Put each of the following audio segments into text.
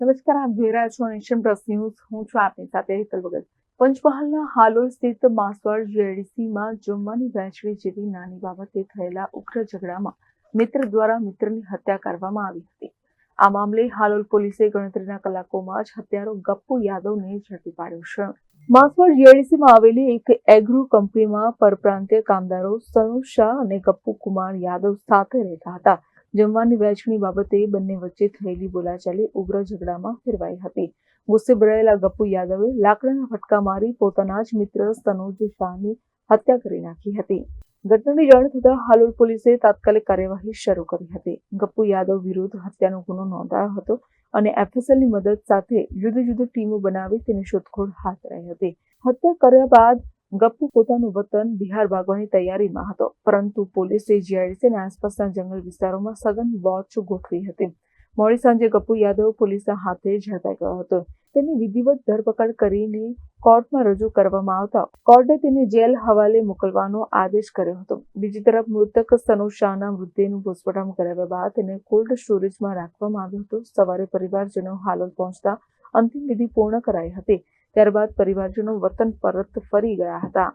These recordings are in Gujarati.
નમસ્કાર, આપ જોઈ રહ્યા છો નેશન પ્લસ ન્યૂઝ હું છું આપની સાથે હેતલ ભગત. પંચમહાલના હાલોલ સ્થિત માસવાડ જેડીસીમાં જમવાની વહેંચણી જેવી નાની બાબતે થયેલા ઉગ્ર ઝઘડામાં મિત્ર દ્વારા મિત્રની હત્યા કરવામાં આવી હતી. આ મામલે હાલોલ પોલીસે ગણતરીના કલાકોમાં જ હત્યારો ગપ્પુ યાદવને ઝડપી પાડ્યો છે. માસવાડ જીઆઈડીસીમાં આવેલી એક એગ્રો કંપનીમાં પરપ્રાંતીય કામદારો સનોજ શાહ અને ગપ્પુ કુમાર યાદવ સાથે રહેતા હતા. જમવાની વહેંચણી બાબતે બંને વચ્ચે થયેલી બોલાચાલી, ઉગ્ર ઝઘડામાં ફેરવાઈ હતી. ગુસ્સે ભરાયેલા ગપ્પુ યાદવે લાકડાના ફટકા મારી પોતાના જ મિત્ર સનોજ શાહની હત્યા કરી નાખી હતી. ઘટનાની જાણ થતાં હાલોલ પોલીસે તાત્કાલિક કાર્યવાહી શરૂ કરી હતી. ગપ્પુ યાદવ વિરુદ્ધ હત્યાનો ગુનો નોંધાયો હતો અને એફએસએલની મદદ સાથે જુદી જુદી ટીમો બનાવી તેની શોધખોળ હાથ ધરાઈ હતી. હત્યા કર્યા બાદ ગપ્પુ પોતાનું વતન બિહાર ભાગવાની તૈયારીમાં હતો, પરંતુ પોલીસે જીઆઈડીસી અને આસપાસના જંગલ વિસ્તારોમાં સઘન વોચ ગોઠવી હતી. મોડી સાંજે ગપ્પુ યાદવ પોલીસના હાથે ઝડપાઈ ગયો હતો. તેની વિધિવત ધરપકડ કરીને કોર્ટમાં રજૂ કરવામાં આવતા કોર્ટે તેને જેલ હવાલે મોકલવાનો આદેશ કર્યો હતો. બીજી તરફ, મૃતક સનુ શાહના મૃતદેહનું પોસ્ટમોર્ટમ કરાવ્યા બાદ તેને કોલ્ડ સ્ટોરેજમાં રાખવામાં આવ્યો હતો. સવારે પરિવારજનો હાલોલ પહોંચતા અંતિમ વિધિ પૂર્ણ કરાઈ હતી. ત્યારબાદ પરિવારજનો વતન પરત ફરી ગયા હતા.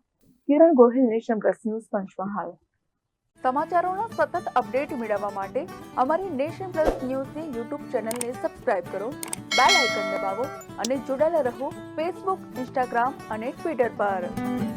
Kiran Gohil, Nation Plus News, Panchmahal. સમાચારોનો સતત અપડેટ મેળવવા માટે અમારી નેશન પ્લસ ન્યૂઝની યુટ્યુબ ચેનલને સબસ્ક્રાઇબ કરો, બેલ આઇકન દબાવો અને જોડાયેલા રહો ફેસબુક, ઇન્સ્ટાગ્રામ અને ટ્વિટર પર.